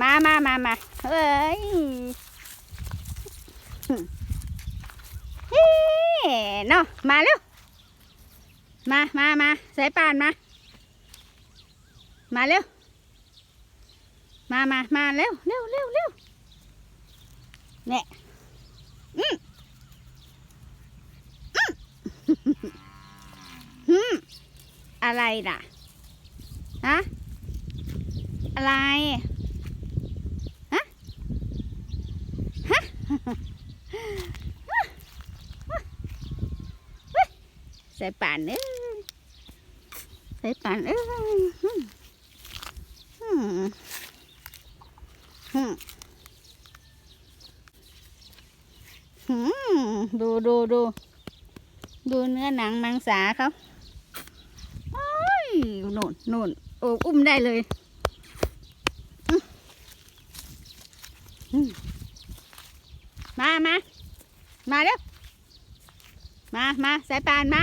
มาเอ้ยเฮ้เนาะมาเร็ว มามามาสายป่านมา มาเร็ว มามามาเร็วเร็วเร็วเร็วเนี่ยอืมอืมอืมอะไรล่ะฮะอะไร ฮะ ฮะ ใส่ป่านเอ้ยใส่ป่านเอ้ยอืมอืมอืมอืมดูดูดูดูเนื้อหนังมังสาเขาโอ้ยหนู่นนู่นโอ้อุ้มได้เลย อืม มามามาเร็วมามาสายปานมา